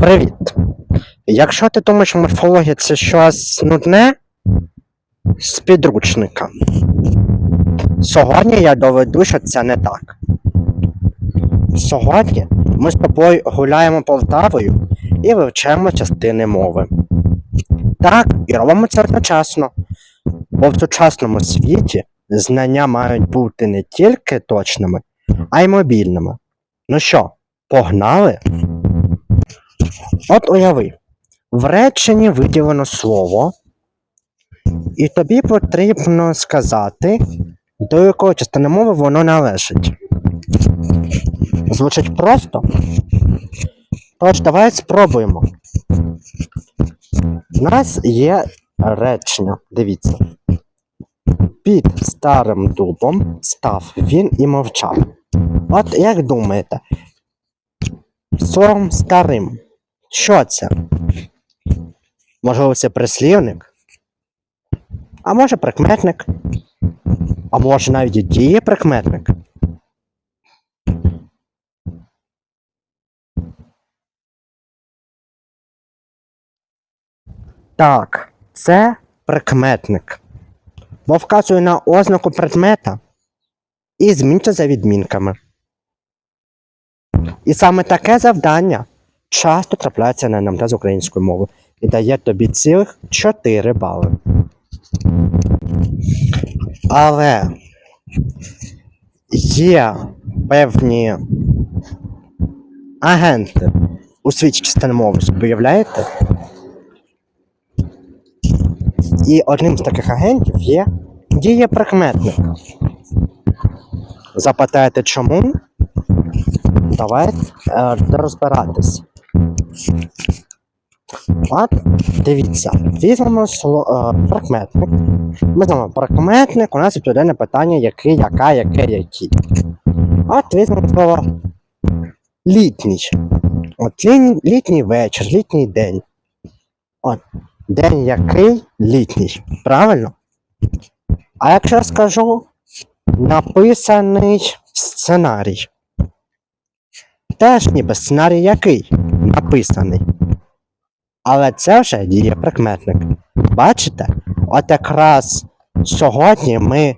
Привіт! Якщо ти думаєш, морфологія це щось нудне з підручника, сьогодні я доведу, що це не так. Сьогодні ми з тобою гуляємо Полтавою і вивчаємо частини мови. Так, і робимо це одночасно, бо в сучасному світі знання мають бути не тільки точними, а й мобільними. Ну що, погнали? От уяви, в реченні виділено слово, і тобі потрібно сказати, до якої частини мови воно належить. Звучить просто? Тож, давай спробуємо. У нас є речення, дивіться. Під старим дубом став він і мовчав. От як думаєте, сором старим. Що це? Можливо, це прислівник? А може прикметник? А може навіть і дієприкметник? Так, це прикметник. Бо вказує на ознаку предмета і змінюється за відмінками. І саме таке завдання часто трапляється на НМТ з української мови і дає тобі цілих 4 бали. Але є певні агенти у світі частини мови, уявляєте? І одним з таких агентів є дієприкметник. Запитаєте чому? Давайте е, розбиратись. От, дивіться, візьмемо е, прикметник. Ми знаємо, прикметник у нас відповідає на питання який, яка, яке, які. От візьмемо слово літній. От літній вечір, літній день. От, день який літній. Правильно? А якщо я скажу написаний сценарій. Ніби сценарій який написаний. Але це вже діє прикметник. Бачите? От якраз сьогодні ми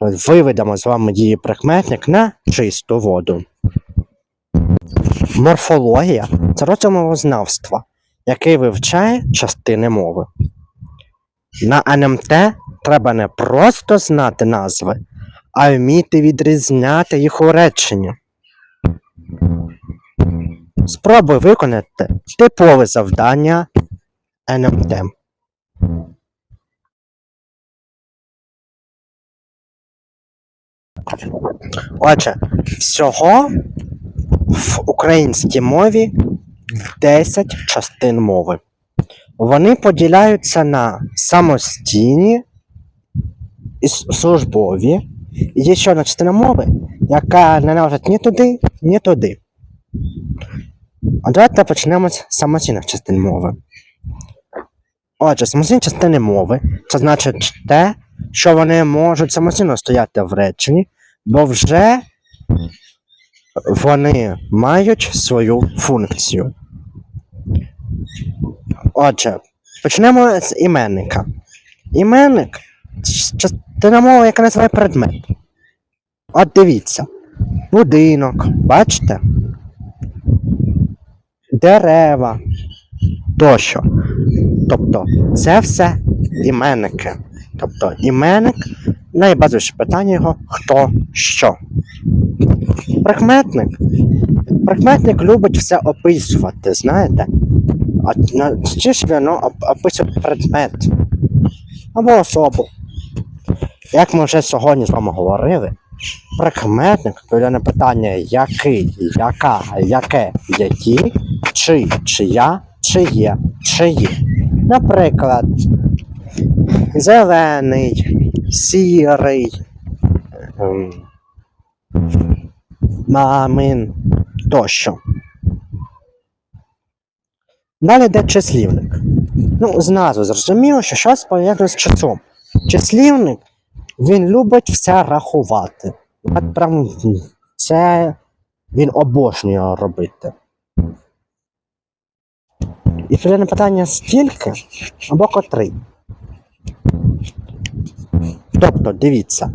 виведемо з вами дієприкметник на чисту воду. Морфологія це розділ мовознавства, який вивчає частини мови. На НМТ треба не просто знати назви, а вміти відрізняти їх у реченні. Спробуй виконати типове завдання НМТ. Отже, всього в українській мові 10 частин мови. Вони поділяються на самостійні і службові. Є ще одна частина мови, яка не належить ні туди, ні туди. А давайте почнемо з самостійних частин мови. Отже, самостійні частини мови це значить те, що вони можуть самостійно стояти в реченні, бо вже вони мають свою функцію. Отже, почнемо з іменника. Іменник частина мови, яка називає предмет. От дивіться. Будинок, бачите? Дерева тощо. Тобто, це все іменники. Тобто іменник найбазовіше питання його хто що. Прикметник. Прикметник любить все описувати, знаєте? А чи ж воно описує предмет або особу. Як ми вже сьогодні з вами говорили, прикметник відповідає на питання який, яка, яке, які, чи, чия, чиє, чиї. Наприклад, зелений, сірий, ем, мамин тощо. Далі йде числівник. Ну, з назви зрозуміло, що щось пов'язане з часом. Числівник він любить все рахувати. От прям це він обожнює робити. І філіне питання скільки або котрий. Тобто, дивіться.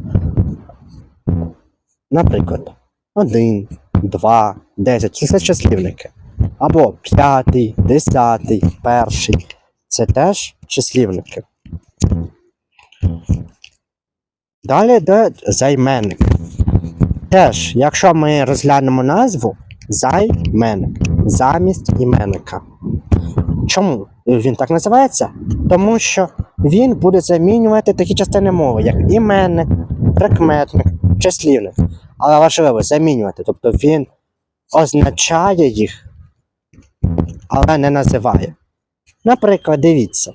Наприклад, один, два, десять. Це числівники. Або п'ятий, десятий, перший. Це теж числівники. Далі йде займенник. Теж, якщо ми розглянемо назву, займенник замість іменника. Чому він так називається? Тому що він буде замінювати такі частини мови, як іменник, прикметник, числівник. Але важливо замінювати. Тобто він означає їх, але не називає. Наприклад, дивіться.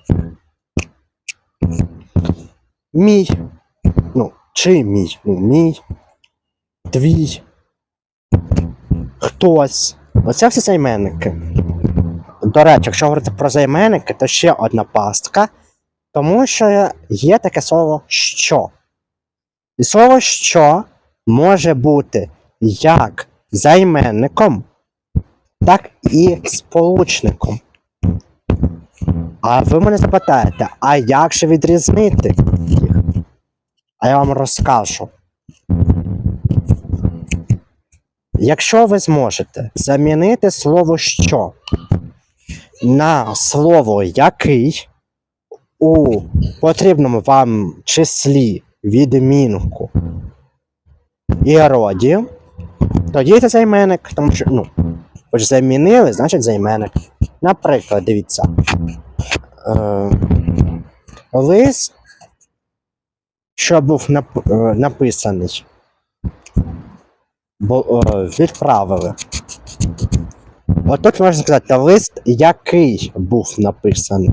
Мій. Чи мій? Ну, мій. Твій. Хтось. Оце всі займенники. До речі, якщо говорити про займенники, то ще одна пастка, тому що є таке слово що. І слово що може бути як займенником, так і сполучником. А ви мене запитаєте, а як же відрізнити? А я вам розкажу. Якщо ви зможете замінити слово що на слово який у потрібному вам числі відмінку і роді, тоді це займенник, тому що, ну, ви ж замінили, значить займенник. Наприклад, дивіться. Е, лист, що був нап- е, написаний, бо, е, відправили. От тут можна сказати лист, який був написаний.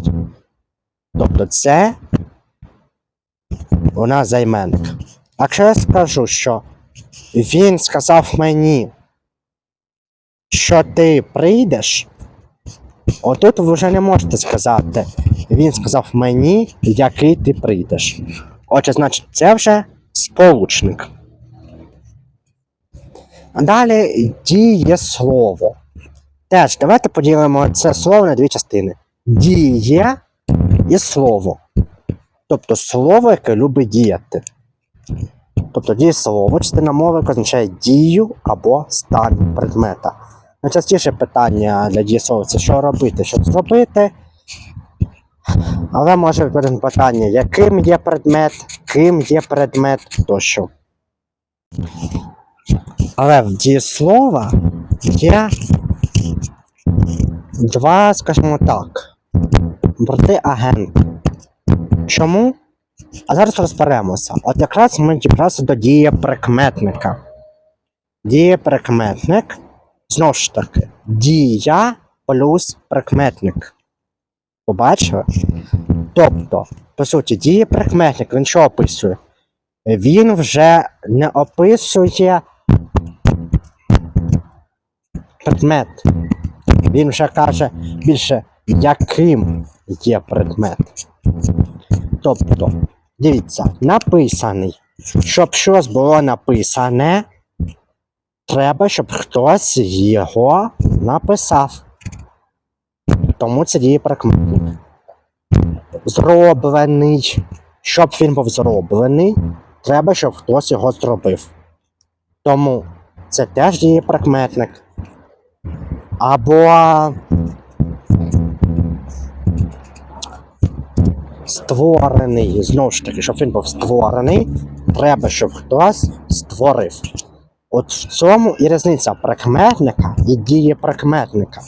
Тобто це у нас займенник. Якщо я скажу, що він сказав мені, що ти прийдеш, отут ви вже не можете сказати. Він сказав мені, який ти прийдеш. Отже, значить, це вже сполучник. А Далі діє слово. Теж давайте поділимо це слово на дві частини: діє і слово. Тобто слово, яке любить діяти. Тобто дієслово, частина мови, означає дію або стан предмета. Найчастіше питання для дієслова це що робити, що зробити. Але може бути питання, яким є предмет, ким є предмет тощо. Але в дієслова є два, скажімо так, брати агенти. Чому? А зараз розберемося. От якраз ми дібралися до дієприкметника. Дієприкметник, знову ж таки, дія плюс прикметник. Побачили? Тобто, по суті, дієприкметник, він що описує? Він вже не описує предмет. Він вже каже більше, яким є предмет. Тобто, дивіться, написаний. Щоб щось було написане, треба, щоб хтось його написав. Тому це діє прикметник. Зроблений. Щоб він був зроблений, треба, щоб хтось його зробив. Тому це теж діє прикметник. Або створений. Знову ж таки, щоб він був створений, треба, щоб хтось створив. От в цьому і різниця прикметника і дієприкметника.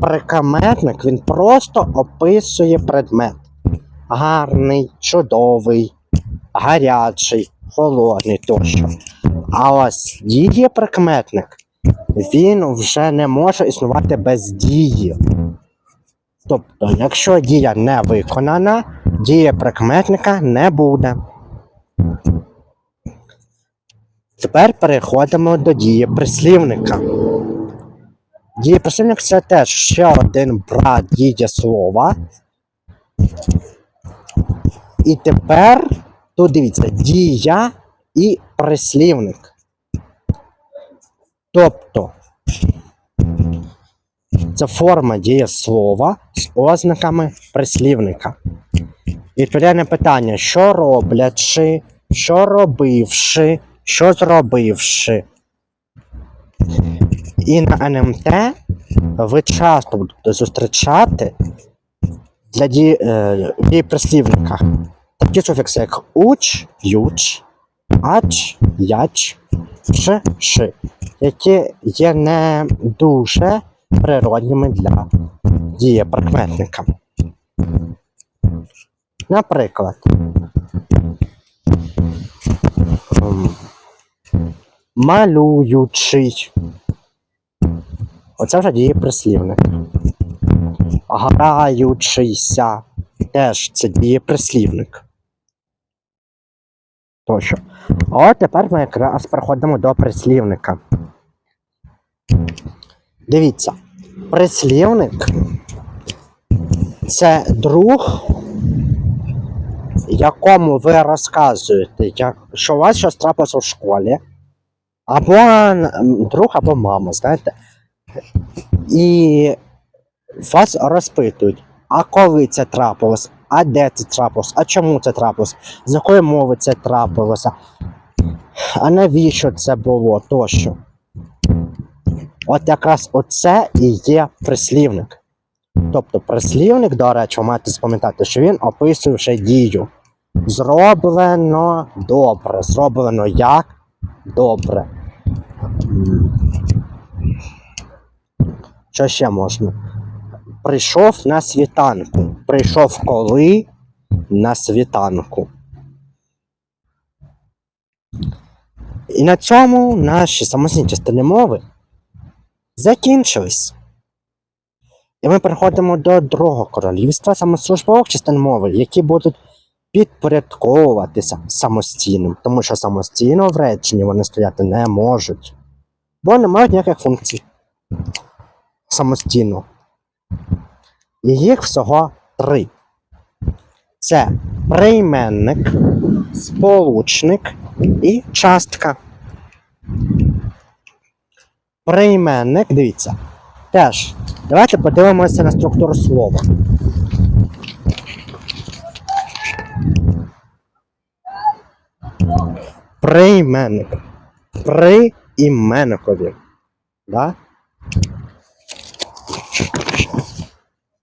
Прикметник він просто описує предмет. Гарний, чудовий, гарячий, холодний тощо. А ось дієприкметник він вже не може існувати без дії. Тобто, якщо дія не виконана, дія прикметника не буде. Тепер переходимо до дії прислівника. Дієприслівник це теж ще один брат дієслова. І тепер тут дивіться дія і прислівник. Тобто це форма дієслова з ознаками прислівника. Відповідальне питання: що роблячи, що робивши, що зробивши. І на НМТ ви часто будете зустрічати для ді, е, в дієприслівниках такі суфікси, як уч, ють, ач, яч, ш, ши, які є не дуже природніми для дієприкметника. Наприклад, ем, малюючий. Оце вже дієприслівник. Граючийся. Теж це дієприслівник. Тощо. От тепер ми якраз переходимо до прислівника. Дивіться, прислівник це друг, якому ви розказуєте, що у вас щось трапилося в школі, або друг, або мама, знаєте. І вас розпитують, а коли це трапилось, а де це трапилось, а чому це трапилось, з якої мови це трапилося, а навіщо це було тощо. От якраз оце і є прислівник. Тобто прислівник, до речі, ви маєте запам'ятати, що він описує вже дію. Зроблено добре. Зроблено як добре. Що ще можна? Прийшов на світанку. Прийшов коли на світанку. І на цьому наші самостійні частини мови закінчились. І ми переходимо до другого королівства самослужбових частин мови, які будуть підпорядковуватися самостійним, тому що самостійно в реченні вони стояти не можуть, бо не мають ніяких функцій самостійно. І їх всього три: це прийменник, сполучник і частка. Прийменник, дивіться. Теж, давайте подивимося на структуру слова. Прийменник. При іменникові. Да?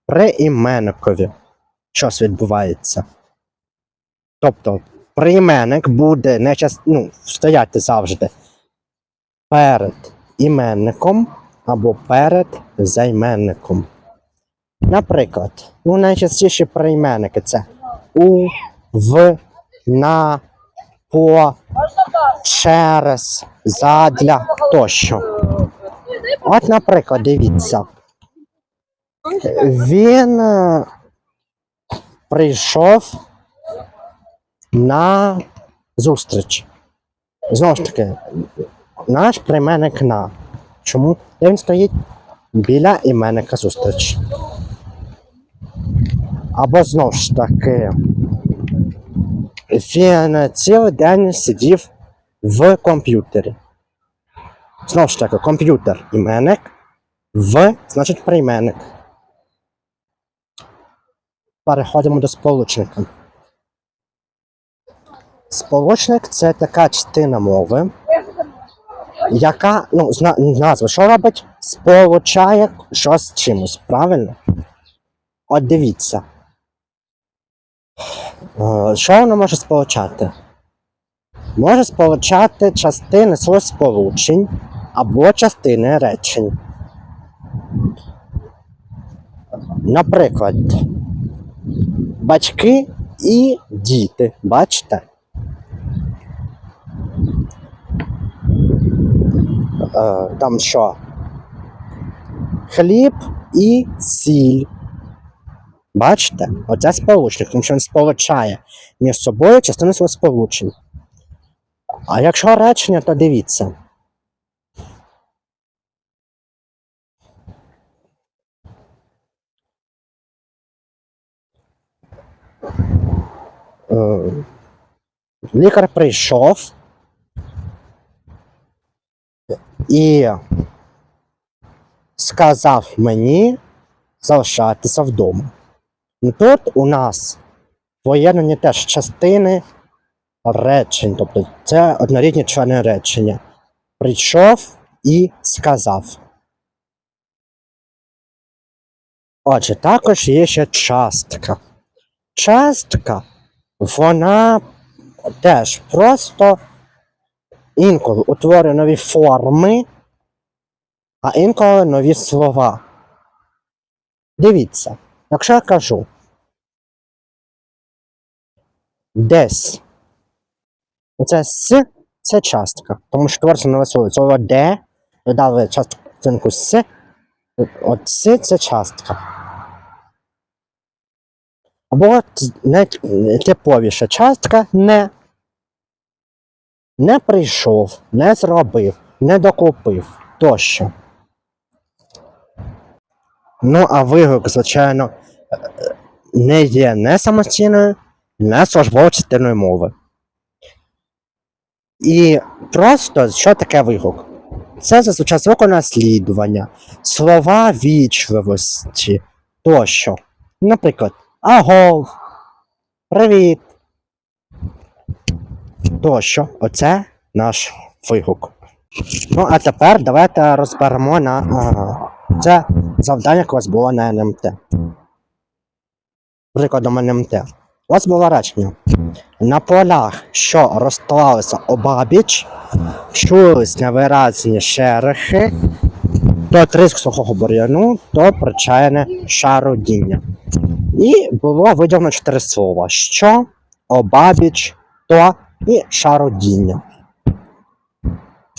При. Щось відбувається. Тобто, прийменник буде не ну, стояти завжди перед іменником або перед займенником. Наприклад, ну, найчастіші прийменники це у, в, на, по, через, задля тощо. От, наприклад, дивіться. Він е, прийшов на зустріч. Знову ж таки, наш прийменник на. Чому? Він стоїть біля іменника зустріч. Або знову ж таки, він цілий день сидів в комп'ютері. Знову ж таки, комп'ютер іменник, в значить прийменник. Переходимо до сполучника. Сполучник це така частина мови, яка, ну, зна, назва, що робить? Сполучає щось з чимось, правильно? От дивіться. Е, Що воно може сполучати? Може сполучати частини сполучень або частини речень. Наприклад, батьки і діти. Бачите? Е, Там що? Хліб і сіль. Бачите? Оце сполучник, тому що він сполучає між собою частини своїх сполучень. А якщо речення, то дивіться. Е, Лікар прийшов і сказав мені залишатися вдома. Ну, Тут у нас поєднані теж частини речень, тобто це однорідні члени речення. Прийшов і сказав. Отже, також є ще частка. Частка, вона теж просто інколи утворює нові форми, а інколи нові слова. Дивіться, якщо я кажу десь, оце с це частка, тому що твориться нове слово. Де додали частинку с, от с це частка. Або типовіша частка не. Не прийшов, не зробив, не докупив тощо. Ну, а вигук, звичайно, е, е, не є не самостійною, не службовою частиною мови. І просто що таке вигук? Це зазвичай звуконаслідування, слова вічливості тощо. Наприклад, агов, привіт. Тощо, оце наш вигук. Ну, а тепер давайте розберемо на а, це завдання, яке у вас було на НМТ. Прикладом НМТ. У вас було речення. На полях, що розклалися обабіч, чулись невиразні шерехи, то тріск сухого бур'яну, то причайне шарудіння. І було виділено чотири слова: що, обабіч, то і шарудіння.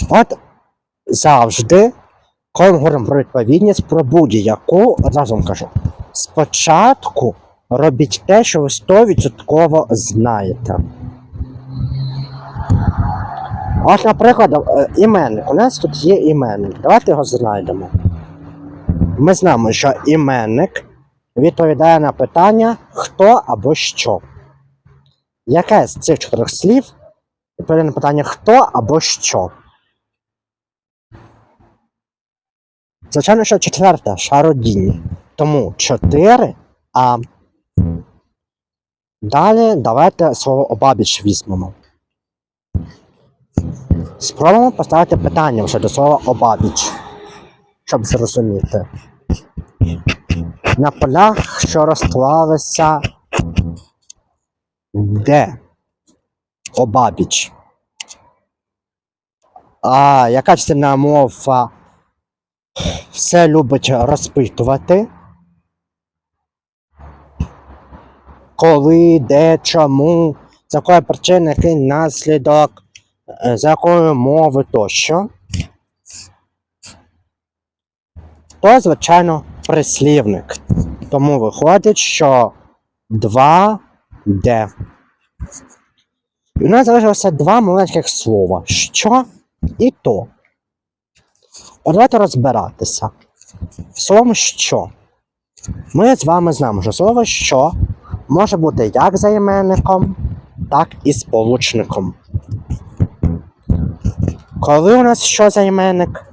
От завжди, говоримо про відповідність, про будь-яку, разом кажу, спочатку робіть те, що ви 100% знаєте. От, наприклад, е, іменник. У нас тут є іменник. Давайте його знайдемо. Ми знаємо, що іменник відповідає на питання хто або що. Яке з цих чотирьох слів відповідає на питання хто або що? Звичайно, що четверте шародіння. Тому 4, а далі давайте слово обабіч візьмемо. Спробуємо поставити питання вже до слова обабіч, щоб зрозуміти. На полях, що розклалися де? Обабіч. А яка частина мова все любить розпитувати? Коли, де, чому, з якої причини, який наслідок, е, за якої мови тощо. То, звичайно, прислівник. Тому виходить, що 2 де. І у нас залишилося два маленьких слова. Що і то. От давайте розбиратися. Словом що. Ми з вами знаємо, що слово що може бути як займенником, так і сполучником. Коли у нас що займенник?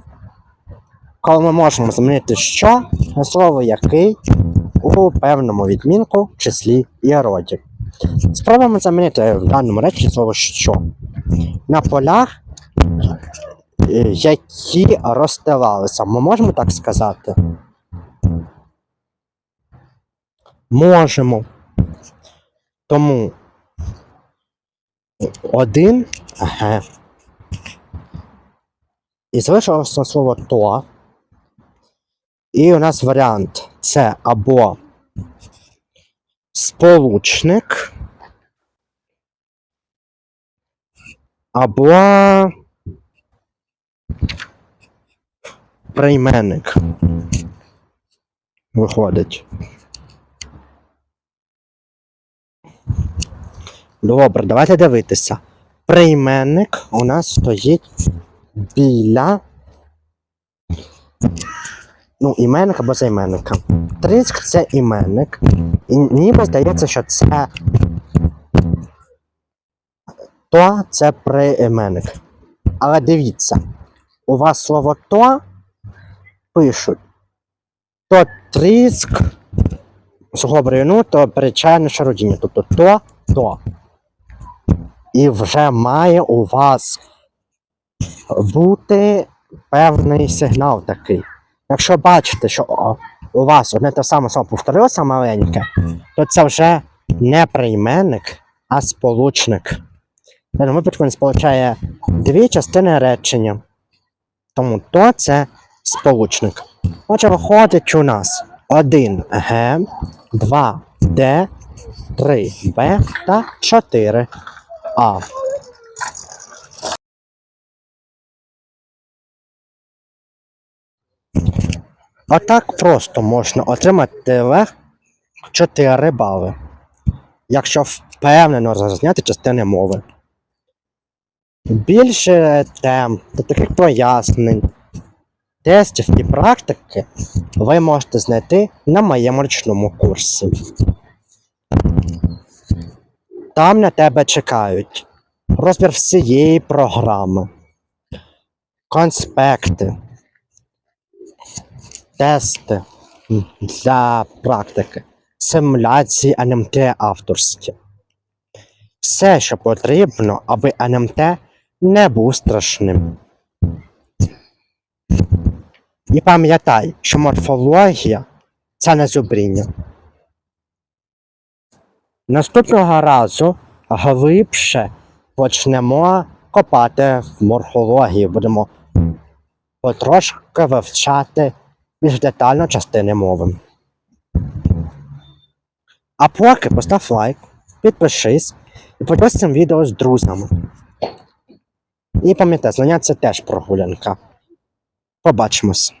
Коли ми можемо змінити що на слово який у певному відмінку, числі і роді. Спробуємо замінити в даному речі слово що. На полях, е, які розстилалися. Ми можемо так сказати? Можемо. Тому один. Ага. І залишилося слово то. І у нас варіант це або сполучник, або прийменник. Виходить. Добре, давайте дивитися. Прийменник у нас стоїть біля. Ну, іменник або займенника. Триск це іменник. І ніби здається, що це. То це прийменник. Але дивіться, у вас слово то пишуть то тріск з говорю, ну, то перечайне шародіння. Тобто то, то. І вже має у вас бути певний сигнал такий. Якщо бачите, що у вас одне те саме слово повторилося маленьке, то це вже не прийменник, а сполучник. В даному випадку він сполучає дві частини речення. Тому то це сполучник. Отже, виходить у нас 1 Г, 2 Д, 3 Б та 4 А. Просто можна отримати лег 4 бали, якщо впевнено розрізняти частини мови. Більше тем та таких пояснень, тестів і практики ви можете знайти на моєму річному курсі. Там на тебе чекають розбір всієї програми, конспекти, тести для практики, симуляції НМТ авторські. Все, що потрібно, аби НМТ не був страшним. І пам'ятай, що морфологія це не зубріння. Наступного разу глибше почнемо копати в морфології, будемо потрошки вивчати більш детально частини мови. А поки постав лайк, підпишись і поділись цим відео з друзями. І пам'ятай, знання це теж прогулянка. Побачимось.